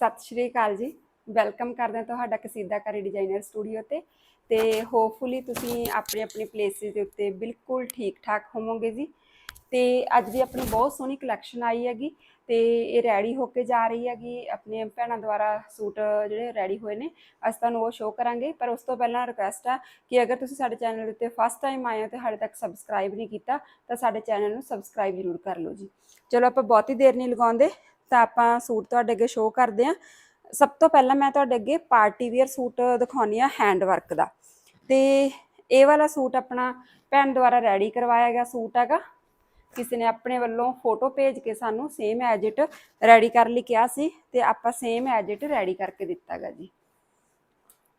ਸਤਿ ਸ਼੍ਰੀ ਅਕਾਲ ਜੀ। ਵੈਲਕਮ ਕਰਦੇ ਹਾਂ ਤੁਹਾਡਾ ਕਸੀਦਾਕਾਰੀ ਡਿਜ਼ਾਈਨਰ ਸਟੂਡੀਓ ਤੇ। ਤੇ ਹੋਪਫੁਲੀ ਤੁਸੀਂ ਆਪਣੇ ਆਪਣੇ ਪਲੇਸਿਸ ਦੇ ਉੱਤੇ ਬਿਲਕੁਲ ਠੀਕ ਠਾਕ ਹੋਵੋਗੇ ਜੀ। ਤੇ ਅੱਜ ਦੀ ਆਪਣੀ ਬਹੁਤ ਸੋਹਣੀ ਕਲੈਕਸ਼ਨ ਆਈ ਹੈਗੀ। ਤੇ ਇਹ ਰੈਡੀ ਹੋ ਕੇ ਜਾ ਰਹੀ ਹੈਗੀ। ਆਪਣੇ ਭੈਣਾਂ ਦੁਆਰਾ ਸੂਟ ਜਿਹੜੇ ਰੈਡੀ ਹੋਏ ਨੇ, ਅਸੀਂ ਤੁਹਾਨੂੰ ਉਹ ਸ਼ੋਅ ਕਰਾਂਗੇ। ਪਰ ਉਸ ਤੋਂ ਪਹਿਲਾਂ ਰਿਕੁਐਸਟ ਆ ਕਿ ਅਗਰ ਤੁਸੀਂ ਸਾਡੇ ਚੈਨਲ ਦੇ ਉੱਤੇ ਫਸਟ ਟਾਈਮ ਆਏ ਹੋ ਤੇ ਹਾਲੇ ਤੱਕ ਸਬਸਕ੍ਰਾਈਬ ਨਹੀਂ ਕੀਤਾ, ਤਾਂ ਸਾਡੇ ਚੈਨਲ ਨੂੰ ਸਬਸਕ੍ਰਾਈਬ ਜ਼ਰੂਰ ਕਰ ਲਓ ਜੀ। ਚਲੋ ਆਪਾਂ ਬਹੁਤੀ ਦੇਰ ਨਹੀਂ ਲਗਾਉਂਦੇ। ਤਾਂ ਆਪਾਂ ਸੂਟ ਤੁਹਾਡੇ ਅੱਗੇ ਸ਼ੋਅ ਕਰਦੇ ਹਾਂ। ਸਭ ਤੋਂ ਪਹਿਲਾਂ ਮੈਂ ਤੁਹਾਡੇ ਅੱਗੇ ਪਾਰਟੀ ਵੇਅਰ ਸੂਟ ਦਿਖਾਉਣੀ ਆ ਹੈਂਡ ਵਰਕ ਦਾ। ਤੇ ਇਹ ਵਾਲਾ ਸੂਟ ਆਪਣਾ ਭੈਣ ਦੁਆਰਾ ਰੈਡੀ ਕਰਵਾਇਆ ਗਿਆ ਸੂਟ ਹੈਗਾ। ਕਿਸੇ ਨੇ ਆਪਣੇ ਵੱਲੋਂ ਫੋਟੋ ਭੇਜ ਕੇ ਸਾਨੂੰ ਸੇਮ ਐਜ ਇਟ ਰੈਡੀ ਕਰਨ ਲਈ ਕਿਹਾ ਸੀ ਤੇ ਆਪਾਂ ਸੇਮ ਐਜ ਇਟ ਰੈਡੀ ਕਰਕੇ ਦਿੱਤਾਗਾ ਜੀ।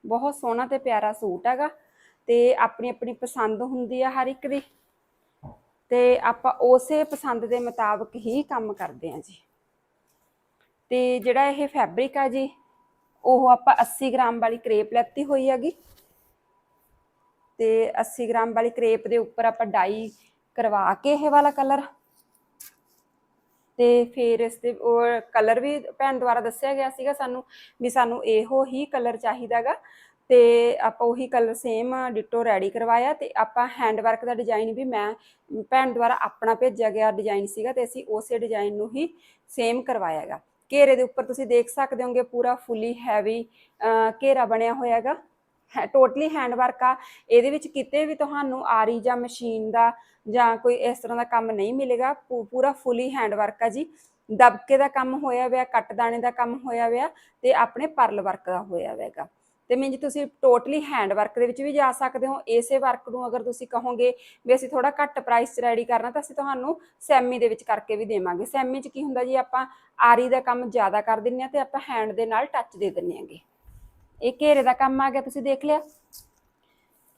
ਬਹੁਤ ਸੋਹਣਾ ਤੇ ਪਿਆਰਾ ਸੂਟ ਹੈਗਾ ਤੇ ਆਪਣੀ ਆਪਣੀ ਪਸੰਦ ਹੁੰਦੀ ਆ ਹਰ ਇੱਕ ਦੀ। ਤੇ ਆਪਾਂ ਉਸੇ ਪਸੰਦ ਦੇ ਮੁਤਾਬਕ ਹੀ ਕੰਮ ਕਰਦੇ ਹਾਂ ਜੀ। ਤੇ ਜਿਹੜਾ ਇਹ ਫੈਬਰਿਕ ਆ ਜੀ, ਉਹ ਆਪਾਂ 80 ਗ੍ਰਾਮ ਵਾਲੀ ਕਰੇਪ ਲੈਤੀ ਹੋਈ ਹੈਗੀ। ਤੇ 80 ਗ੍ਰਾਮ ਵਾਲੀ ਕਰੇਪ ਦੇ ਉੱਪਰ ਆਪਾਂ ਡਾਈ ਕਰਵਾ ਕੇ ਇਹ ਵਾਲਾ ਕਲਰ ਤੇ ਫਿਰ ਇਸ ਦੇ ਉਹ ਕਲਰ ਵੀ ਭੈਣ ਦੁਆਰਾ ਦੱਸਿਆ ਗਿਆ ਸੀਗਾ ਸਾਨੂੰ ਵੀ ਸਾਨੂੰ ਇਹੋ ਹੀ ਕਲਰ ਚਾਹੀਦਾਗਾ ਤੇ ਆਪਾਂ ਉਹੀ ਕਲਰ ਸੇਮ ਡਿਟੋ ਰੈਡੀ ਕਰਵਾਇਆ ਤੇ ਆਪਾਂ ਹੈਂਡ ਵਰਕ ਦਾ ਡਿਜ਼ਾਈਨ ਵੀ ਮੈਂ ਭੈਣ ਦੁਆਰਾ ਆਪਣਾ ਭੇਜਿਆ ਗਿਆ ਡਿਜ਼ਾਈਨ ਸੀਗਾ ਤੇ ਅਸੀਂ ਉਸੇ ਡਿਜ਼ਾਈਨ ਨੂੰ ਹੀ ਸੇਮ ਕਰਵਾਇਆਗਾ ਘੇਰੇ ਦੇ ਉੱਪਰ ਤੁਸੀਂ ਦੇਖ ਸਕਦੇ ਹੋਗੇ ਪੂਰਾ ਫੁੱਲੀ ਹੈਵੀ ਘੇਰਾ ਬਣਿਆ ਹੋਇਆ ਹੈਗਾ। ਟੋਟਲੀ ਹੈਂਡ ਵਰਕ ਆ। ਇਹਦੇ ਵਿੱਚ ਕਿਤੇ ਵੀ ਤੁਹਾਨੂੰ ਆਰੀ ਜਾਂ ਮਸ਼ੀਨ ਦਾ ਜਾਂ ਕੋਈ ਇਸ ਤਰ੍ਹਾਂ ਦਾ ਕੰਮ ਨਹੀਂ ਮਿਲੇਗਾ। ਪੂ- ਪੂਰਾ ਫੁੱਲੀ ਹੈਂਡ ਵਰਕ ਆ ਜੀ। ਦਬਕੇ ਦਾ ਕੰਮ ਹੋਇਆ ਹੋਇਆ, ਕੱਟ ਦਾਣੇ ਦਾ ਕੰਮ ਹੋਇਆ ਹੋਇਆ ਤੇ ਆਪਣੇ ਪਰਲ ਵਰਕ ਦਾ ਹੋਇਆ ਹੋਇਆਗਾ ਤੇ ਮੀਨ ਜੀ ਤੁਸੀਂ ਟੋਟਲੀ ਹੈਂਡ ਵਰਕ ਦੇ ਵਿੱਚ ਵੀ ਜਾ ਸਕਦੇ ਹੋ, ਇਸੇ ਵਰਕ ਨੂੰ ਅਗਰ ਤੁਸੀਂ ਕਹੋਗੇ ਵੀ ਅਸੀਂ ਥੋੜਾ ਘੱਟ ਪ੍ਰਾਈਸ 'ਚ ਰੈਡੀ ਕਰਨਾ, ਤਾਂ ਅਸੀਂ ਤੁਹਾਨੂੰ ਸੈਮੀ ਦੇ ਵਿੱਚ ਕਰਕੇ ਵੀ ਦੇਵਾਂਗੇ। ਸੈਮੀ 'ਚ ਕੀ ਹੁੰਦਾ ਜੀ, ਆਪਾਂ ਆਰੀ ਦਾ ਕੰਮ ਜ਼ਿਆਦਾ ਕਰ ਦਿੰਨੇ ਆ ਤੇ ਆਪਾਂ ਹੈਂਡ ਦੇ ਨਾਲ ਟੱਚ ਦੇ ਦਿੰਨੇ ਆਂਗੇ ਇਹ ਘੇਰੇ ਦਾ ਕੰਮ ਆ ਗਿਆ, ਤੁਸੀਂ ਦੇਖ ਲਿਆ।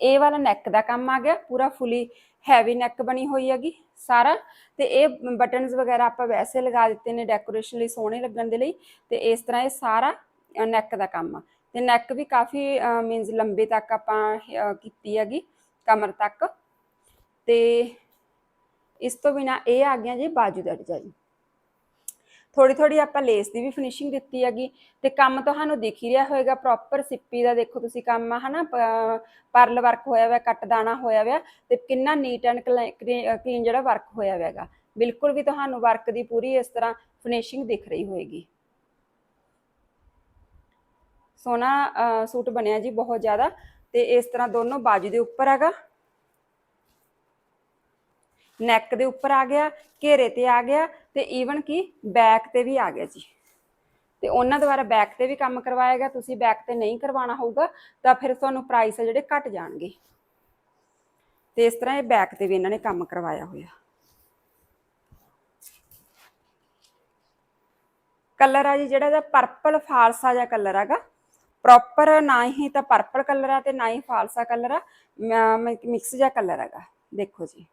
ਇਹ ਵਾਲਾ ਨੈਕ ਦਾ ਕੰਮ ਆ ਗਿਆ, ਪੂਰਾ ਫੁੱਲੀ ਹੈਵੀ ਨੈਕ ਬਣੀ ਹੋਈ ਹੈਗੀ ਸਾਰਾ। ਤੇ ਇਹ ਬਟਨਸ ਵਗੈਰਾ ਆਪਾਂ ਵੈਸੇ ਲਗਾ ਦਿੱਤੇ ਨੇ ਡੈਕੋਰੇਸ਼ਨ ਲਈ ਸੋਹਣੇ ਲੱਗਣ ਦੇ ਲਈ। ਤੇ ਇਸ ਤਰ੍ਹਾਂ ਇਹ ਸਾਰਾ ਨੈਕ ਦਾ ਕੰਮ ਆ। ਤੇ ਨੈਕ ਵੀ ਕਾਫੀ ਮੀਨਸ ਲੰਬੇ ਤੱਕ ਆਪਾਂ ਕੀਤੀ ਹੈਗੀ, ਕਮਰ ਤੱਕ। ਤੇ ਇਸ ਤੋਂ ਬਿਨਾ ਇਹ ਆ ਗਿਆ ਜੀ ਬਾਜੂ ਦਾ ਡਿਜ਼ਾਈਨ ਥੋੜੀ ਥੋੜੀ ਆਪਾਂ ਲੇਸ ਦੀ ਵੀ ਫਿਨਿਸ਼ਿੰਗ ਦਿੱਤੀ ਹੈਗੀ। ਤੇ ਕੰਮ ਤੁਹਾਨੂੰ ਦਿਖ ਹੀ ਰਿਹਾ ਹੋਏਗਾ ਪ੍ਰੋਪਰ ਸਿੱਪੀ ਦਾ ਦੇਖੋ ਤੁਸੀਂ ਕੰਮ ਆ ਹਨਾ ਪਰਲ ਵਰਕ ਹੋਇਆ ਹੋਇਆ ਕੱਟ ਦਾਣਾ ਹੋਇਆ ਹੋਇਆ, ਤੇ ਕਿੰਨਾ ਨੀਟ ਐਂਡ ਕਲੀਨ ਜਿਹੜਾ ਵਰਕ ਹੋਇਆ ਹੋਇਆਗਾ ਬਿਲਕੁਲ ਵੀ ਤੁਹਾਨੂੰ ਵਰਕ ਦੀ ਪੂਰੀ ਇਸ ਤਰ੍ਹਾਂ ਫਿਨਿਸ਼ਿੰਗ ਦਿਖ ਰਹੀ ਹੋਏਗੀ। ਸੋਹਣਾ ਸੂਟ ਬਣਿਆ ਜੀ ਬਹੁਤ ਜ਼ਿਆਦਾ ਤੇ ਇਸ ਤਰ੍ਹਾਂ ਦੋਨੋਂ ਬਾਜੂ ਦੇ ਉੱਪਰ ਹੈਗਾ। ਨੈਕ ਦੇ ਉੱਪਰ ਆ ਗਿਆ, ਘੇਰੇ ਤੇ ਆ ਗਿਆ ਤੇ ਈਵਨ ਕਿ ਬੈਕ ਤੇ ਵੀ ਆ ਗਿਆ ਜੀ। ਤੇ ਉਹਨਾਂ ਦੁਆਰਾ ਬੈਕ ਤੇ ਵੀ ਕੰਮ ਕਰਵਾਇਆ ਤੁਸੀਂ ਬੈਕ ਤੇ ਨਹੀਂ ਕਰਵਾਉਣਾ ਹੋਊਗਾ ਤਾਂ ਫਿਰ ਤੁਹਾਨੂੰ ਪ੍ਰਾਈਸ ਜਿਹੜੇ ਘਟ ਜਾਣਗੇ। ਤੇ ਇਸ ਤਰ੍ਹਾਂ ਇਹ ਬੈਕ ਤੇ ਵੀ ਇਹਨਾਂ ਨੇ ਕੰਮ ਕਰਵਾਇਆ ਹੋਇਆ। ਕਲਰ ਆ ਜੀ ਜਿਹੜਾ ਇਹਦਾ ਪਰਪਲ ਫਾਲਸਾ ਜਿਹਾ ਕਲਰ ਹੈਗਾ। ਪ੍ਰੋਪਰ ਨਾ ਹੀ ਤਾਂ ਪਰਪਲ ਕਲਰ ਆ ਤੇ ਨਾ ਹੀ ਫਾਲਸਾ ਕਲਰ ਆ। ਮਿਕਸ ਜਿਹਾ ਕਲਰ ਹੈਗਾ। ਦੇਖੋ ਜੀ।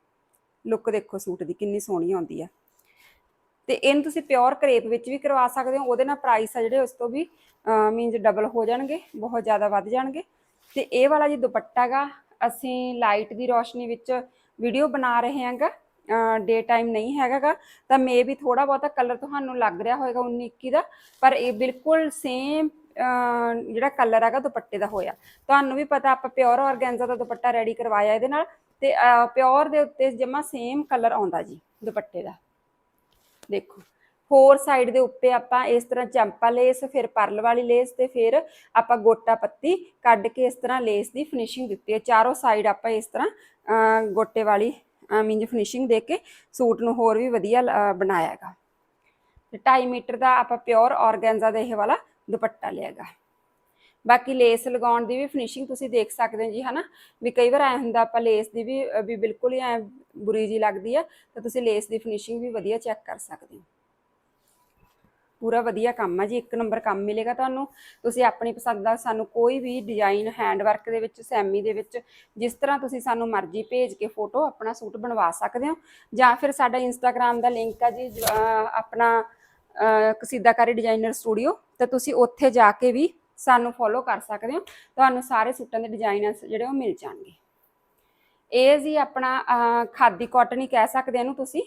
ਲੁੱਕ ਦੇਖੋ ਸੂਟ ਦੀ ਕਿੰਨੀ ਸੋਹਣੀ ਆਉਂਦੀ ਆ। ਤੇ ਇਹਨੂੰ ਤੁਸੀਂ ਪਿਓਰ ਕਰੇਪ ਵਿੱਚ ਵੀ ਕਰਵਾ ਸਕਦੇ ਹੋ। ਉਹਦੇ ਨਾਲ ਪ੍ਰਾਈਸ ਆ ਜਿਹੜੇ, ਉਸ ਤੋਂ ਵੀ ਮੀਨਸ ਡਬਲ ਹੋ ਜਾਣਗੇ। ਬਹੁਤ ਜ਼ਿਆਦਾ ਵੱਧ ਜਾਣਗੇ। ਤੇ ਇਹ ਵਾਲਾ ਜੀ ਦੁਪੱਟਾ ਗਾ। ਅਸੀਂ ਲਾਈਟ ਦੀ ਰੋਸ਼ਨੀ ਵਿੱਚ ਵੀਡੀਓ ਬਣਾ ਰਹੇ ਹਾਂਗਾ। ਡੇ ਟਾਈਮ ਨਹੀਂ ਹੈਗਾਗਾ ਤਾਂ ਮੇ ਵੀ ਥੋੜਾ ਬਹੁਤਾ ਕਲਰ ਤੁਹਾਨੂੰ ਲੱਗ ਰਿਹਾ ਹੋਵੇਗਾ 19 21 ਦਾ। ਪਰ ਇਹ ਬਿਲਕੁਲ ਸੇਮ ਜਿਹੜਾ ਕਲਰ ਹੈਗਾ ਦੁਪੱਟੇ ਦਾ ਹੋਇਆ। ਤੁਹਾਨੂੰ ਵੀ ਪਤਾ ਆਪਾਂ ਪਿਓਰ ਆਰਗੈਂਜ਼ਾ ਦਾ ਦੁਪੱਟਾ ਰੈਡੀ ਕਰਵਾਇਆ ਇਹਦੇ ਨਾਲ। ਤੇ ਪਿਓਰ ਦੇ ਉੱਤੇ ਜਮਾ ਸੇਮ ਕਲਰ ਆਉਂਦਾ ਜੀ ਦੁਪੱਟੇ ਦਾ। ਦੇਖੋ, ਹੋਰ ਸਾਈਡ ਦੇ ਉੱਤੇ ਆਪਾਂ ਇਸ ਤਰ੍ਹਾਂ ਚੰਪਾ ਲੇਸ ਫਿਰ ਪਰਲ ਵਾਲੀ ਲੇਸ ਤੇ ਫਿਰ ਆਪਾਂ ਗੋਟਾ ਪੱਤੀ ਕੱਢ ਕੇ ਇਸ ਤਰ੍ਹਾਂ ਲੇਸ ਦੀ ਫਿਨਿਸ਼ਿੰਗ ਦਿੱਤੀ ਹੈ। ਚਾਰੋਂ ਸਾਈਡ ਆਪਾਂ ਇਸ ਤਰ੍ਹਾਂ ਗੋਟੇ ਵਾਲੀ ਮੀਨਜ ਫਿਨਿਸ਼ਿੰਗ ਦੇ ਕੇ ਸੂਟ ਨੂੰ ਹੋਰ ਵੀ ਵਧੀਆ ਬਣਾਇਆ ਹੈਗਾ। ਤੇ 2.5 ਮੀਟਰ ਦਾ ਆਪਾਂ ਪਿਓਰ ਆਰਗੈਂਜ਼ਾ ਦੇ ਇਹ ਵਾਲਾ ਦੁਪੱਟਾ ਲਿਆਗਾ। ਬਾਕੀ ਲੇਸ ਲਗਾਉਣ ਦੀ ਵੀ ਫਿਨਿਸ਼ਿੰਗ ਤੁਸੀਂ ਦੇਖ ਸਕਦੇ ਹੋ ਜੀ, ਹਨਾ? ਵੀ ਕਈ ਵਾਰ ਐ ਹੁੰਦਾ ਆਪਾਂ ਲੇਸ ਦੀ ਵੀ ਵੀ ਬਿਲਕੁਲ ਹੀ ਐ ਬੁਰੀ ਜੀ ਲੱਗਦੀ ਆ, ਤਾਂ ਤੁਸੀਂ ਲੇਸ ਦੀ ਫਿਨਿਸ਼ਿੰਗ ਵੀ ਵਧੀਆ ਚੈੱਕ ਕਰ ਸਕਦੇ ਹੋ। ਪੂਰਾ ਵਧੀਆ ਕੰਮ ਆ ਜੀ, ਇੱਕ ਨੰਬਰ ਕੰਮ ਮਿਲੇਗਾ ਤੁਹਾਨੂੰ। ਤੁਸੀਂ ਆਪਣੀ ਪਸੰਦ ਦਾ ਸਾਨੂੰ ਕੋਈ ਵੀ ਡਿਜ਼ਾਈਨ ਹੈਂਡ ਵਰਕ ਦੇ ਵਿੱਚ, ਸੈਮੀ ਦੇ ਵਿੱਚ, ਜਿਸ ਤਰ੍ਹਾਂ ਤੁਸੀਂ ਸਾਨੂੰ ਮਰਜ਼ੀ ਭੇਜ ਕੇ ਫੋਟੋ ਆਪਣਾ ਸੂਟ ਬਣਵਾ ਸਕਦੇ ਹੋ। ਜਾਂ ਫਿਰ ਸਾਡਾ ਇੰਸਟਾਗ੍ਰam ਦਾ ਲਿੰਕ ਆ ਜੀ ਆਪਣਾ ਕਸੀਦਾਕਾਰੀ ਡਿਜ਼ਾਈਨਰ ਸਟੂਡੀਓ ਤੇ ਤੁਸੀਂ ਉੱਥੇ ਜਾ ਕੇ ਵੀ ਸਾਨੂੰ ਫੋਲੋ ਕਰ ਸਕਦੇ ਹੋ। ਤੁਹਾਨੂੰ ਸਾਰੇ ਸੂਟਾਂ ਦੇ ਡਿਜ਼ਾਈਨ ਜਿਹੜੇ ਉਹ ਮਿਲ ਜਾਣਗੇ। ਇਹ ਜੀ ਆਪਣਾ ਖਾਦੀ ਕਾਟਨ ਹੀ ਕਹਿ ਸਕਦੇ ਹੋ ਇਹਨੂੰ ਤੁਸੀਂ।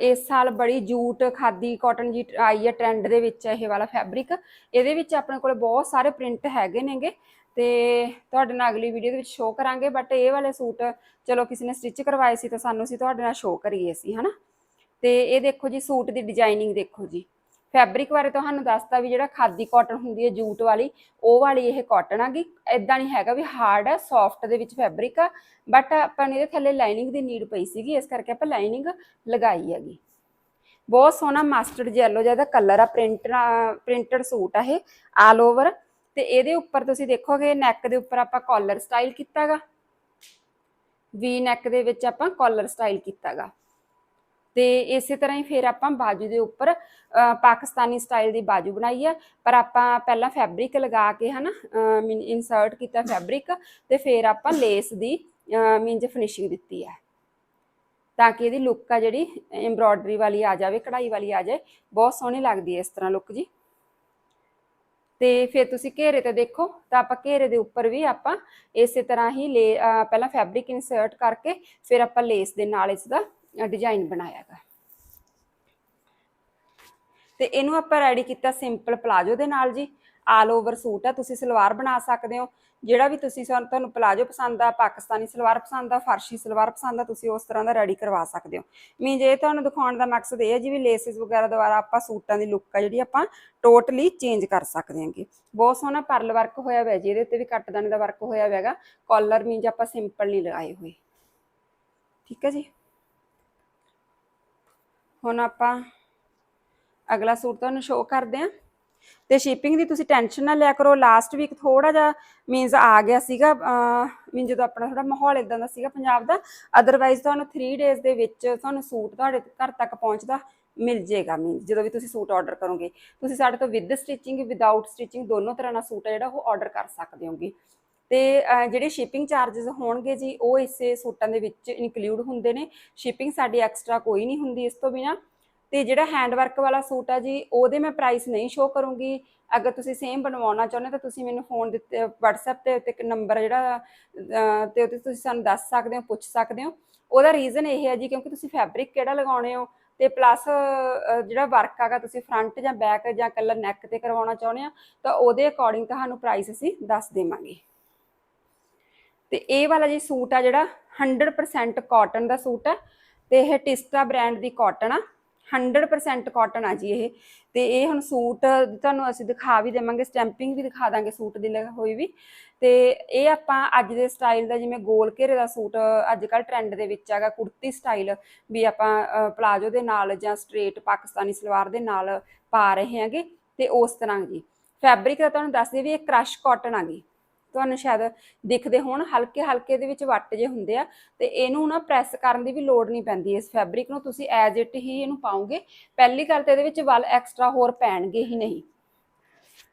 ਇਸ ਸਾਲ ਬੜੀ ਜੂਟ ਖਾਦੀ ਕਾਟਨ ਜੀ ਆਈ ਹੈ ਟ੍ਰੈਂਡ ਦੇ ਵਿੱਚ ਇਹ ਵਾਲਾ ਫੈਬਰਿਕ ਇਹਦੇ ਵਿੱਚ ਆਪਣੇ ਕੋਲ ਬਹੁਤ ਸਾਰੇ ਪ੍ਰਿੰਟ ਹੈਗੇ ਨੇਗੇ। ਤੇ ਤੁਹਾਡੇ ਨਾਲ ਅਗਲੀ ਵੀਡੀਓ ਦੇ ਵਿੱਚ ਸ਼ੋਅ ਕਰਾਂਗੇ। ਬਟ ਇਹ ਵਾਲੇ ਸੂਟ ਚਲੋ ਕਿਸੇ ਨੇ ਸਟਿਚ ਕਰਵਾਏ ਸੀ ਤਾਂ ਸਾਨੂੰ ਸੀ ਤੁਹਾਡੇ ਨਾਲ ਸ਼ੋਅ ਕਰੀਏ ਸੀ, ਹਨਾ? ਤੇ ਇਹ ਦੇਖੋ ਜੀ, ਸੂਟ ਦੀ ਡਿਜ਼ਾਈਨਿੰਗ ਦੇਖੋ ਜੀ। ਫੈਬਰਿਕ ਬਾਰੇ ਤੁਹਾਨੂੰ ਦੱਸਤਾ ਵੀ ਜਿਹੜਾ ਖਾਦੀ ਕਾਟਨ ਹੁੰਦੀ ਹੈ, ਜੂਟ ਵਾਲੀ, ਉਹ ਵਾਲੀ ਇਹ ਕਾਟਨ ਆਗੀ ਇਦਾਂ ਨਹੀਂ ਹੈਗਾ ਵੀ ਹਾਰਡ ਆ ਸੌਫਟ ਦੇ ਵਿੱਚ ਫੈਬਰਿਕ ਆ ਬਟ ਆਪਾਂ ਨੇ ਇਹਦੇ ਥੱਲੇ ਲਾਈਨਿੰਗ ਦੀ ਨੀਡ ਪਈ ਸੀਗੀ, ਇਸ ਕਰਕੇ ਆਪਾਂ ਲਾਈਨਿੰਗ ਲਗਾਈ ਹੈਗੀ ਬਹੁਤ ਸੋਹਣਾ ਮਸਟਰਡ ਯੈਲੋ ਜਿਹਾ ਦਾ ਕਲਰ ਆ ਪ੍ਰਿੰਟ ਪ੍ਰਿੰਟਡ ਸੂਟ ਆ ਇਹ ਆਲ ਓਵਰ ਤੇ ਇਹਦੇ ਉੱਪਰ ਤੁਸੀਂ ਦੇਖੋਗੇ ਨੈਕ ਦੇ ਉੱਪਰ ਆਪਾਂ ਕਾਲਰ ਸਟਾਈਲ ਕੀਤਾਗਾ ਵੀ ਨੈਕ ਦੇ ਵਿੱਚ ਆਪਾਂ ਕਾਲਰ ਸਟਾਈਲ ਕੀਤਾਗਾ ਤੇ ਇਸੇ ਤਰ੍ਹਾਂ ਹੀ ਫਿਰ ਆਪਾਂ ਬਾਜੂ ਦੇ ਉੱਪਰ ਪਾਕਿਸਤਾਨੀ ਸਟਾਈਲ ਦੀ ਬਾਜੂ ਬਣਾਈ ਆ। ਪਰ ਆਪਾਂ ਪਹਿਲਾਂ ਫੈਬਰਿਕ ਲਗਾ ਕੇ ਹਨਾ ਇਨਸਰਟ ਕੀਤਾ ਫੈਬਰਿਕ ਤੇ ਫਿਰ ਆਪਾਂ ਲੇਸ ਦੀ ਮੀਨਜ ਫਿਨਿਸ਼ਿੰਗ ਦਿੱਤੀ ਹੈ ਤਾਂ ਕਿ ਇਹਦੀ ਲੁੱਕ ਆ ਜਿਹੜੀ ਐਮਬ੍ਰੋਇਡਰੀ ਵਾਲੀ ਆ ਜਾਵੇ, ਕਢਾਈ ਵਾਲੀ ਆ ਜਾਏ, ਬਹੁਤ ਸੋਹਣੀ ਲੱਗਦੀ ਹੈ ਇਸ ਤਰ੍ਹਾਂ ਲੁੱਕ ਜੀ। ਤੇ ਫਿਰ ਤੁਸੀਂ ਘੇਰੇ ਤੇ ਦੇਖੋ, ਤਾਂ ਆਪਾਂ ਘੇਰੇ ਦੇ ਉੱਪਰ ਵੀ ਆਪਾਂ ਇਸੇ ਤਰ੍ਹਾਂ ਹੀ ਲੇ ਪਹਿਲਾਂ ਫੈਬਰਿਕ ਇਨਸਰਟ ਕਰਕੇ, ਫਿਰ ਆਪਾਂ ਲੇਸ ਦੇ ਨਾਲ ਇਸ ਦਾ ਡਿਜ਼ਾਈਨ ਬਣਾਇਆਗਾ ਤੇ ਇਹਨੂੰ ਆਪਾਂ ਰੈਡੀ ਕੀਤਾ ਸਿੰਪਲ ਪਲਾਜੋ ਦੇ ਨਾਲ ਜੀ। ਆਲ ਓਵਰ ਸੂਟ ਆ, ਤੁਸੀਂ ਸਲਵਾਰ ਬਣਾ ਸਕਦੇ ਹੋ। ਜਿਹੜਾ ਵੀ ਤੁਸੀਂ ਤੁਹਾਨੂੰ ਪਲਾਜੋ ਪਸੰਦ ਆ, ਪਾਕਿਸਤਾਨੀ ਸਲਵਾਰ ਪਸੰਦ ਆ, ਫਰਸ਼ੀ ਸਲਵਾਰ ਪਸੰਦ ਆ, ਤੁਸੀਂ ਉਸ ਤਰ੍ਹਾਂ ਦਾ ਰੈਡੀ ਕਰਵਾ ਸਕਦੇ ਹੋ। ਮੀਨ ਜੇ ਤੁਹਾਨੂੰ ਦਿਖਾਉਣ ਦਾ ਮਕਸਦ ਇਹ ਹੈ ਜੀ ਵੀ ਲੇਸਿਸ ਵਗੈਰਾ ਦੁਆਰਾ ਆਪਾਂ ਸੂਟਾਂ ਦੀ ਲੁੱਕ ਆ ਜਿਹੜੀ ਆਪਾਂ ਟੋਟਲੀ ਚੇਂਜ ਕਰ ਸਕਦੇ ਹਾਂਗੇ। ਬਹੁਤ ਸੋਹਣਾ ਪਰਲ ਵਰਕ ਹੋਇਆ ਹੋਇਆ ਜੀ, ਇਹਦੇ ਉੱਤੇ ਵੀ ਕੱਟ ਦਾਣੇ ਦਾ ਵਰਕ ਹੋਇਆ ਹੋਇਆ ਹੈਗਾ। ਕਾਲਰ ਮੀਨ ਆਪਾਂ ਸਿੰਪਲ ਨਹੀਂ ਲਗਾਏ ਹੋਏ। ਠੀਕ ਹੈ ਜੀ? ਹੁਣ ਆਪਾਂ ਅਗਲਾ ਸੂਟ ਤੁਹਾਨੂੰ ਸ਼ੋਅ ਕਰਦੇ ਹਾਂ। ਤੇ ਸ਼ਿਪਿੰਗ ਦੀ ਤੁਸੀਂ ਟੈਨਸ਼ਨ ਨਾ ਲਿਆ ਕਰੋ। ਲਾਸਟ ਵੀਕ ਥੋੜਾ ਜਿਹਾ ਮੀਨਸ ਆ ਗਿਆ ਸੀਗਾ ਮੀਨ ਜਦੋਂ ਆਪਣਾ ਥੋੜਾ ਮਾਹੌਲ ਇਦਾਂ ਦਾ ਸੀਗਾ ਪੰਜਾਬ ਦਾ ਅਦਰਵਾਈਜ਼ ਤੁਹਾਨੂੰ 3 ਡੇਜ਼ ਦੇ ਵਿੱਚ ਤੁਹਾਨੂੰ ਸੂਟ ਤੁਹਾਡੇ ਘਰ ਤੱਕ ਪਹੁੰਚਦਾ ਮਿਲ ਜੇਗਾ ਮੀਨ ਜਦੋਂ ਵੀ ਤੁਸੀਂ ਸੂਟ ਆਰਡਰ ਕਰੋਗੇ। ਤੁਸੀਂ ਸਾਡੇ ਤੋਂ ਵਿਦ ਸਟਿਚਿੰਗ ਵਿਦਆਊਟ ਸਟਿਚਿੰਗ ਦੋਨੋਂ ਤਰ੍ਹਾਂ ਦਾ ਸੂਟ ਹੈ ਜਿਹੜਾ ਉਹ ਆਰਡਰ ਕਰ ਸਕਦੇ ਹੋਗੇ। ਤੇ ਜਿਹੜੇ ਸ਼ਿਪਿੰਗ ਚਾਰजेस ਹੋਣਗੇ ਜੀ ਉਹ ਇਸੇ ਸੂਟਾਂ ਦੇ ਵਿੱਚ ਇਨਕਲੂਡ ਹੁੰਦੇ ਨੇ। ਸ਼ਿਪਿੰਗ ਸਾਡੀ ਐਕਸਟਰਾ ਕੋਈ ਨਹੀਂ ਹੁੰਦੀ ਇਸ ਤੋਂ ਬਿਨਾ। ਤੇ ਜਿਹੜਾ ਹੈਂਡ ਵਰਕ ਵਾਲਾ ਸੂਟ ਆ ਜੀ ਉਹਦੇ ਮੈਂ ਪ੍ਰਾਈਸ ਨਹੀਂ ਸ਼ੋ ਕਰੂੰਗੀ। ਅਗਰ ਤੁਸੀਂ ਸੇਮ ਬਣਵਾਉਣਾ ਚਾਹੁੰਦੇ ਤਾਂ ਤੁਸੀਂ ਮੈਨੂੰ ਫੋਨ ਦਿੱਤੇ WhatsApp ਤੇ ਉੱਤੇ ਇੱਕ ਨੰਬਰ ਜਿਹੜਾ ਅਹ, ਤੇ ਉੱਤੇ ਤੁਸੀਂ ਸਾਨੂੰ ਦੱਸ ਸਕਦੇ ਹੋ ਪੁੱਛ ਸਕਦੇ ਹੋ। ਉਹਦਾ ਰੀਜ਼ਨ ਇਹ ਹੈ ਜੀ ਕਿਉਂਕਿ ਤੁਸੀਂ ਫੈਬਰਿਕ ਕਿਹੜਾ ਲਗਾਉਣੇ ਹੋ? ਤੇ ਪਲੱਸ ਜਿਹੜਾ ਵਰਕ ਆਗਾ ਤੁਸੀਂ ਫਰੰਟ ਜਾਂ ਬੈਕ ਜਾਂ ਕਲਰ ਨੈਕ ਤੇ ਕਰਵਾਉਣਾ ਚਾਹੁੰਦੇ ਆ ਤਾਂ ਉਹਦੇ ਅਕੋਰਡਿੰਗ ਤੁਹਾਨੂੰ ਪ੍ਰਾਈਸ ਅਸੀਂ ਦੱਸ ਦੇਵਾਂਗੇ। ਤੇ ਇਹ ਵਾਲਾ ਜੀ ਸੂਟ ਆ ਜਿਹੜਾ 100% ਕਾਟਨ ਦਾ ਸੂਟ ਆ ਤੇ ਇਹ ਟਿਸਟਾ ਬ੍ਰਾਂਡ ਦੀ ਕਾਟਨ ਆ। 100% ਕਾਟਨ ਆ ਜੀ ਇਹ। ਤੇ ਇਹ ਹੁਣ ਸੂਟ ਤੁਹਾਨੂੰ ਅਸੀਂ ਦਿਖਾ ਵੀ ਦੇਵਾਂਗੇ ਸਟੈਂਪਿੰਗ ਵੀ ਦਿਖਾ ਦਾਂਗੇ ਸੂਟ ਦੀ ਲ- ਹੋਈ ਵੀ। ਤੇ ਇਹ ਆਪਾਂ ਅੱਜ ਦੇ ਸਟਾਈਲ ਦਾ ਜਿਵੇਂ ਗੋਲ ਘੇਰੇ ਦਾ ਸੂਟ ਅੱਜ ਕੱਲ ਟ੍ਰੈਂਡ ਦੇ ਵਿੱਚ ਹੈਗਾ, ਕੁੜਤੀ ਸਟਾਈਲ ਵੀ ਆਪਾਂ ਪਲਾਜੋ ਦੇ ਨਾਲ ਜਾਂ ਸਟ੍ਰੇਟ ਪਾਕਿਸਤਾਨੀ ਸਲਵਾਰ ਦੇ ਨਾਲ ਪਾ ਰਹੇ ਹਾਂਗੇ। ਤੇ ਉਸ ਤਰ੍ਹਾਂ ਜੀ। ਫੈਬਰਿਕ ਦਾ ਤੁਹਾਨੂੰ ਦੱਸ ਦਈਏ ਵੀ ਇਹ ਕ੍ਰਸ਼ ਕਾਟਨ ਆ ਗਈ ਤੁਹਾਨੂੰ ਸ਼ਾਇਦ ਦਿਖਦੇ ਹੋਣ, ਹਲਕੇ ਹਲਕੇ ਦੇ ਵਿੱਚ ਵੱਟ ਜੇ ਹੁੰਦੇ ਆ, ਤੇ ਇਹਨੂੰ ਨਾ ਪ੍ਰੈਸ ਕਰਨ ਦੀ ਵੀ ਲੋੜ ਨਹੀਂ ਪੈਂਦੀ ਇਸ ਫੈਬਰਿਕ ਨੂੰ, ਤੁਸੀਂ ਐਜ਼ ਇਟ ਹੀ ਇਹਨੂੰ ਪਾਓਗੇ। ਪਹਿਲੀ ਗੱਲ ਤੇ ਇਹਦੇ ਵਿੱਚ ਵੱਲ ਐਕਸਟਰਾ ਹੋਰ ਪੈਣਗੇ ਹੀ ਨਹੀਂ।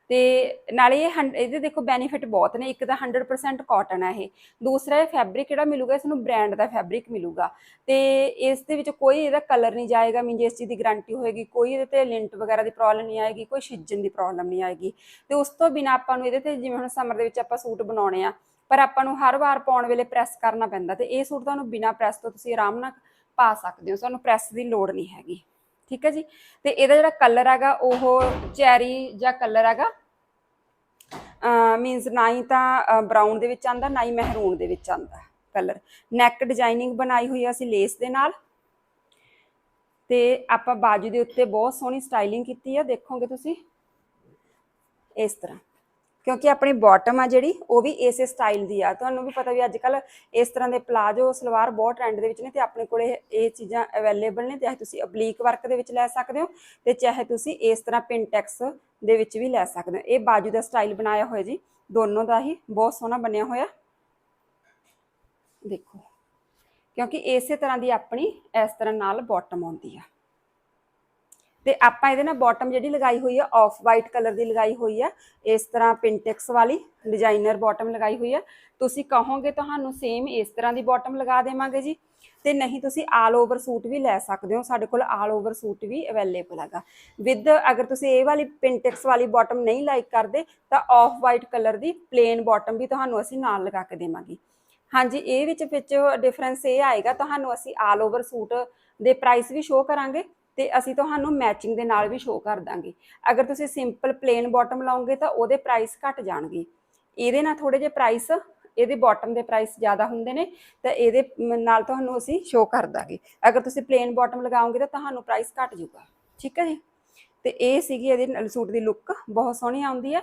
ਤੇ ਨਾਲੇ ਇਹ ਹੰ- ਇਹਦੇ ਦੇਖੋ ਬੈਨੀਫਿਟ ਬਹੁਤ ਨੇ, ਇੱਕ ਤਾਂ 100% ਕਾਟਨ ਹੈ ਇਹ। ਦੂਸਰਾ ਇਹ ਫੈਬਰਿਕ ਜਿਹੜਾ ਮਿਲੂਗਾ, ਇਸ ਨੂੰ ਬ੍ਰਾਂਡ ਦਾ ਫੈਬਰਿਕ ਮਿਲੂਗਾ। ਤੇ ਇਸ ਦੇ ਵਿੱਚ ਕੋਈ ਇਹਦਾ ਕਲਰ ਨਹੀਂ ਜਾਏਗਾ ਮੀਨ ਜੇ ਇਸ ਚੀਜ਼ ਦੀ ਗਾਰੰਟੀ ਹੋਏਗੀ, ਕੋਈ ਇਹਦੇ ਤੇ ਲਿੰਟ ਵਗੈਰਾ ਦੀ ਪ੍ਰੋਬਲਮ ਨਹੀਂ ਆਏਗੀ, ਕੋਈ ਛਿੱਜਣ ਦੀ ਪ੍ਰੋਬਲਮ ਨਹੀਂ ਆਏਗੀ। ਤੇ ਉਸ ਤੋਂ ਬਿਨਾ ਆਪਾਂ ਨੂੰ ਇਹਦੇ ਤੇ ਜਿਵੇਂ ਹੁਣ ਸਮਰ ਦੇ ਵਿੱਚ ਆਪਾਂ ਸੂਟ ਬਣਾਉਣੇ ਆ, ਪਰ ਆਪਾਂ ਨੂੰ ਹਰ ਵਾਰ ਪਾਉਣ ਵੇਲੇ ਪ੍ਰੈਸ ਕਰਨਾ ਪੈਂਦਾ ਤੇ ਇਹ ਸੂਟ ਤੁਹਾਨੂੰ ਬਿਨਾ ਪ੍ਰੈਸ ਤੋਂ ਤੁਸੀਂ ਆਰਾਮ ਨਾਲ ਪਾ ਸਕਦੇ ਹੋ, ਤੁਹਾਨੂੰ ਪ੍ਰੈਸ ਦੀ ਲੋੜ ਨਹੀਂ ਹੈਗੀ। ਠੀਕ ਹੈ ਜੀ? ਤੇ ਇਹਦਾ ਜਿਹੜਾ ਕਲਰ ਹੈਗਾ, ਉਹ ਚੈਰੀ ਜਾਂ ਕਲਰ ਹੈਗਾ ਮੀਨਸ ਨਾ ਹੀ ਤਾਂ ਬਰਾਊਨ ਦੇ ਵਿੱਚ ਆਂਦਾ ਨਾ ਹੀ ਮਹਿਰੂਨ ਦੇ ਵਿੱਚ ਆਂਦਾ ਕਲਰ ਨੈਕ ਡਿਜ਼ਾਈਨਿੰਗ ਬਣਾਈ ਹੋਈ ਆ ਅਸੀਂ ਲੇਸ ਦੇ ਨਾਲ। ਤੇ ਆਪਾਂ ਬਾਜੂ ਦੇ ਉੱਤੇ ਬਹੁਤ ਸੋਹਣੀ ਸਟਾਈਲਿੰਗ ਕੀਤੀ ਆ, ਦੇਖੋਗੇ ਤੁਸੀਂ? ਇਸ ਤਰ੍ਹਾਂ। ਕਿਉਂਕਿ ਆਪਣੀ ਬਾਟਮ ਆ ਜਿਹੜੀ, ਉਹ ਵੀ ਇਸੇ ਸਟਾਈਲ ਦੀ ਆ। ਤੁਹਾਨੂੰ ਵੀ ਪਤਾ ਵੀ ਅੱਜ ਕੱਲ ਇਸ ਤਰ੍ਹਾਂ ਦੇ ਪਲਾਜੋ ਸਲਵਾਰ ਬਹੁਤ ਟ੍ਰੈਂਡ ਦੇ ਵਿੱਚ ਨੇ ਤੇ ਆਪਣੇ ਕੋਲੇ ਇਹ ਚੀਜ਼ਾਂ ਅਵੇਲੇਬਲ ਨੇ, ਚਾਹੇ ਤੁਸੀਂ ਅਬਲੀਕ ਵਰਕ ਦੇ ਵਿੱਚ ਲੈ ਸਕਦੇ ਹੋ ਤੇ ਚਾਹੇ ਤੁਸੀਂ ਇਸ ਤਰ੍ਹਾਂ ਪਿੰਟੈਕਸ ਦੇ ਵਿੱਚ ਵੀ ਲੈ ਸਕਦੇ ਹੋ। ਇਹ ਬਾਜੂ ਦਾ ਸਟਾਈਲ ਬਣਾਇਆ ਹੋਇਆ ਜੀ, ਦੋਨੋਂ ਦਾ ਹੀ ਬਹੁਤ ਸੋਹਣਾ ਬਣਿਆ ਹੋਇਆ। ਦੇਖੋ, ਕਿਉਂਕਿ ਇਸੇ ਤਰ੍ਹਾਂ ਦੀ ਆਪਣੀ ਇਸ ਤਰ੍ਹਾਂ ਨਾਲ ਬਾਟਮ ਆਉਂਦੀ ਆ। ਤੇ ਆਪਾਂ ਇਹਦੇ ਨਾਲ ਬਾਟਮ ਜਿਹੜੀ ਲਗਾਈ ਹੋਈ ਆ ਆਫ ਵਾਈਟ ਕਲਰ ਦੀ ਲਗਾਈ ਹੋਈ ਆ, ਇਸ ਤਰ੍ਹਾਂ ਪਿੰਟੈਕਸ ਵਾਲੀ ਡਿਜ਼ਾਈਨਰ ਬਾਟਮ ਲਗਾਈ ਹੋਈ ਆ। ਤੁਸੀਂ ਕਹੋਗੇ ਤੁਹਾਨੂੰ ਸੇਮ ਇਸ ਤਰ੍ਹਾਂ ਦੀ ਬਾਟਮ ਲਗਾ ਦੇਵਾਂਗੇ ਜੀ। ਤੇ ਨਹੀਂ, ਤੁਸੀਂ ਆਲ ਓਵਰ ਸੂਟ ਵੀ ਲੈ ਸਕਦੇ ਹੋ। ਸਾਡੇ ਕੋਲ ਆਲ ਓਵਰ ਸੂਟ ਵੀ ਅਵੇਲੇਬਲ ਹੈਗਾ। ਵਿਦ ਅਗਰ ਤੁਸੀਂ ਇਹ ਵਾਲੀ ਪਿੰਟੈਕਸ ਵਾਲੀ ਬਾਟਮ ਨਹੀਂ ਲਾਈਕ ਕਰਦੇ, ਤਾਂ ਆਫ ਵਾਈਟ ਕਲਰ ਦੀ ਪਲੇਨ ਬਾਟਮ ਵੀ ਤੁਹਾਨੂੰ ਅਸੀਂ ਨਾਲ ਲਗਾ ਕੇ ਦੇਵਾਂਗੇ। ਹਾਂਜੀ, ਇਹ ਵਿੱਚ ਵਿੱਚ ਡਿਫਰੈਂਸ ਇਹ ਆਏਗਾ, ਤੁਹਾਨੂੰ ਅਸੀਂ ਆਲ ਓਵਰ ਸੂਟ ਦੇ ਪ੍ਰਾਈਸ ਵੀ ਸ਼ੋਅ ਕਰਾਂਗੇ। ਤੇ ਅਸੀਂ ਤੁਹਾਨੂੰ ਮੈਚਿੰਗ ਦੇ ਨਾਲ ਵੀ ਸ਼ੋਅ ਕਰ ਦਾਂਗੇ। ਅਗਰ ਤੁਸੀਂ ਸਿੰਪਲ ਪਲੇਨ ਬਾਟਮ ਲਾਉਂਗੇ ਤਾਂ ਉਹਦੇ ਪ੍ਰਾਈਸ ਘਟ ਜਾਣਗੇ। ਇਹਦੇ ਨਾਲ ਥੋੜੇ ਜਿਹੇ ਪ੍ਰਾਈਸ ਇਹਦੇ ਬਾਟਮ ਦੇ ਪ੍ਰਾਈਸ ਜ਼ਿਆਦਾ ਹੁੰਦੇ ਨੇ, ਤਾਂ ਇਹਦੇ ਨਾਲ ਤੁਹਾਨੂੰ ਅਸੀਂ ਸ਼ੋਅ ਕਰ ਦਾਂਗੇ। ਅਗਰ ਤੁਸੀਂ ਪਲੇਨ ਬਾਟਮ ਲਗਾਓਗੇ ਤਾਂ ਤੁਹਾਨੂੰ ਪ੍ਰਾਈਸ ਘਟ ਜਾਊਗਾ। ਠੀਕ ਹੈ ਜੀ? ਤੇ ਇਹ ਸੀਗੀ ਇਹਦੇ ਸੂਟ ਦੀ ਲੁੱਕ ਬਹੁਤ ਸੋਹਣੀ ਆਉਂਦੀ ਹੈ।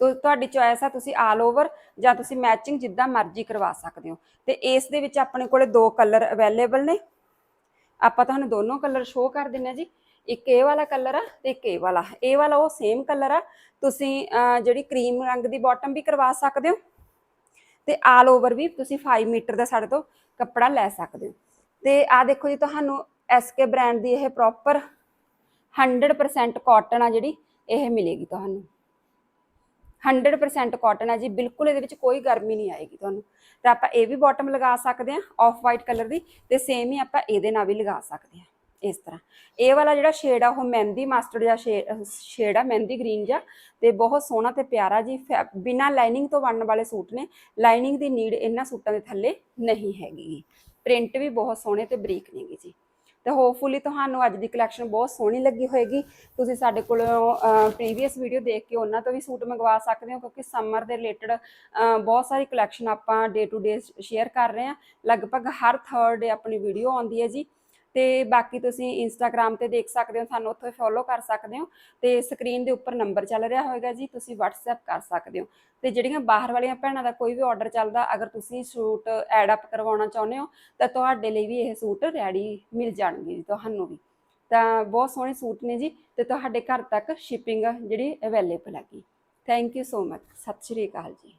ਤੋ, ਤੁਹਾਡੀ ਚੋਇਸ ਆ, ਤੁਸੀਂ ਆਲ ਓਵਰ ਜਾਂ ਤੁਸੀਂ ਮੈਚਿੰਗ ਜਿੱਦਾਂ ਮਰਜ਼ੀ ਕਰਵਾ ਸਕਦੇ ਹੋ। ਤੇ ਇਸ ਦੇ ਵਿੱਚ ਆਪਣੇ ਕੋਲੇ ਦੋ ਕਲਰ ਅਵੇਲੇਬਲ ਨੇ। ਆਪਾਂ ਤੁਹਾਨੂੰ ਦੋਨੋਂ ਕਲਰ ਸ਼ੋਅ ਕਰ ਦਿੰਨੇ ਆ ਜੀ। ਇੱਕ ਇਹ ਵਾਲਾ ਕਲਰ ਆ ਤੇ ਇੱਕ ਇਹ ਵਾਲਾ। ਇਹ ਵਾਲਾ ਉਹ ਸੇਮ ਕਲਰ ਆ। ਤੁਸੀਂ ਜਿਹੜੀ ਕਰੀਮ ਰੰਗ ਦੀ ਬਾਟਮ ਵੀ ਕਰਵਾ ਸਕਦੇ ਹੋ ਤੇ ਆਲ ਓਵਰ ਵੀ ਤੁਸੀਂ 5 ਮੀਟਰ ਦਾ ਸਾਡੇ ਤੋਂ ਕੱਪੜਾ ਲੈ ਸਕਦੇ ਹੋ। ਤੇ ਆ ਦੇਖੋ ਜੀ, ਤੁਹਾਨੂੰ ਐਸਕੇ ਬ੍ਰਾਂਡ ਦੀ ਇਹ ਪ੍ਰੋਪਰ 100% ਕਾਟਨ ਆ ਜਿਹੜੀ, ਇਹ ਮਿਲੇਗੀ ਤੁਹਾਨੂੰ। 100% ਕਾਟਨ ਹੈ ਜੀ, ਬਿਲਕੁਲ ਇਹਦੇ ਵਿੱਚ ਕੋਈ ਗਰਮੀ ਨਹੀਂ ਆਏਗੀ ਤੁਹਾਨੂੰ। ਤਾਂ ਆਪਾਂ ਇਹ ਵੀ ਬਾਟਮ ਲਗਾ ਸਕਦੇ ਹਾਂ ਆਫ ਵਾਈਟ ਕਲਰ ਦੀ, ਤੇ ਸੇਮ ਹੀ ਆਪਾਂ ਇਹਦੇ ਨਾਲ ਵੀ ਲਗਾ ਸਕਦੇ ਹਾਂ, ਇਸ ਤਰ੍ਹਾਂ। ਇਹ ਵਾਲਾ ਜਿਹੜਾ ਸ਼ੇਡ ਆ, ਉਹ ਮਹਿੰਦੀ ਮਾਸਟਰਡ ਜਾਂ ਸ਼ੇਡ ਆ, ਮਹਿੰਦੀ ਗ੍ਰੀਨ ਜਾਂ ਤੇ ਬਹੁਤ ਸੋਹਣਾ ਤੇ ਪਿਆਰਾ ਜੀ ਬਿਨਾ ਲਾਈਨਿੰਗ ਤੋਂ ਬਣਨ ਵਾਲੇ ਸੂਟ ਨੇ। ਲਾਈਨਿੰਗ ਦੀ ਨੀਡ ਇਹਨਾਂ ਸੂਟਾਂ ਦੇ ਥੱਲੇ ਨਹੀਂ ਹੈਗੀ। ਪ੍ਰਿੰਟ ਵੀ ਬਹੁਤ ਸੋਹਣੇ ਤੇ ਬਰੀਕ ਨੇਗੇ ਜੀ। ਤੇ ਹੋਪਫੁਲੀ ਤੁਹਾਨੂੰ ਅੱਜ ਦੀ ਕਲੈਕਸ਼ਨ ਬਹੁਤ ਸੋਹਣੀ ਲੱਗੀ ਹੋਏਗੀ। ਤੁਸੀਂ ਸਾਡੇ ਕੋਲੋਂ ਪ੍ਰੀਵੀਅਸ ਵੀਡੀਓ ਦੇਖ ਕੇ ਉਹਨਾਂ ਤੋਂ ਵੀ ਸੂਟ ਮੰਗਵਾ ਸਕਦੇ ਹੋ, ਕਿਉਂਕਿ ਸਮਰ ਦੇ ਰਿਲੇਟਡ ਬਹੁਤ ਸਾਰੀ ਕਲੈਕਸ਼ਨ ਆਪਾਂ ਡੇ ਟੂ ਡੇ ਸ਼ੇਅਰ ਕਰ ਰਹੇ ਹਾਂ। ਲਗਭਗ ਹਰ ਥਰਡ ਡੇ ਆਪਣੀ ਵੀਡੀਓ ਆਉਂਦੀ ਹੈ ਜੀ। ਤੇ ਬਾਕੀ ਤੁਸੀਂ ਇੰਸਟਾਗ੍ਰam ਤੇ ਦੇਖ ਸਕਦੇ ਹੋ, ਸਾਨੂੰ ਉੱਥੇ ਫੋਲੋ ਕਰ ਸਕਦੇ ਹੋ ਤੇ ਸਕਰੀਨ ਦੇ ਉੱਪਰ ਨੰਬਰ ਚੱਲ ਰਿਹਾ ਹੋਵੇਗਾ ਜੀ, ਤੁਸੀਂ WhatsApp ਕਰ ਸਕਦੇ ਹੋ। ਤੇ ਜਿਹੜੀਆਂ ਬਾਹਰ ਵਾਲੀਆਂ ਭੈਣਾਂ ਦਾ ਕੋਈ ਵੀ ਆਰਡਰ ਚੱਲਦਾ, ਅਗਰ ਤੁਸੀਂ ਸੂਟ ਐਡ ਅਪ ਕਰਵਾਉਣਾ ਚਾਹੁੰਦੇ ਹੋ, ਤਾਂ ਤੁਹਾਡੇ ਲਈ ਵੀ ਇਹ ਸੂਟ ਰੈਡੀ ਮਿਲ ਜਾਣਗੇ ਜੀ ਤੁਹਾਨੂੰ ਵੀ। ਤਾਂ ਬਹੁਤ ਸੋਹਣੇ ਸੂਟ ਨੇ ਜੀ ਤੇ ਤੁਹਾਡੇ ਘਰ ਤੱਕ ਸ਼ਿਪਿੰਗ ਜਿਹੜੀ ਅਵੇਲੇਬਲ ਹੈਗੀ। ਥੈਂਕ ਯੂ ਸੋ ਮਚ ਸਤਿ ਸ਼੍ਰੀ ਅਕਾਲ ਜੀ।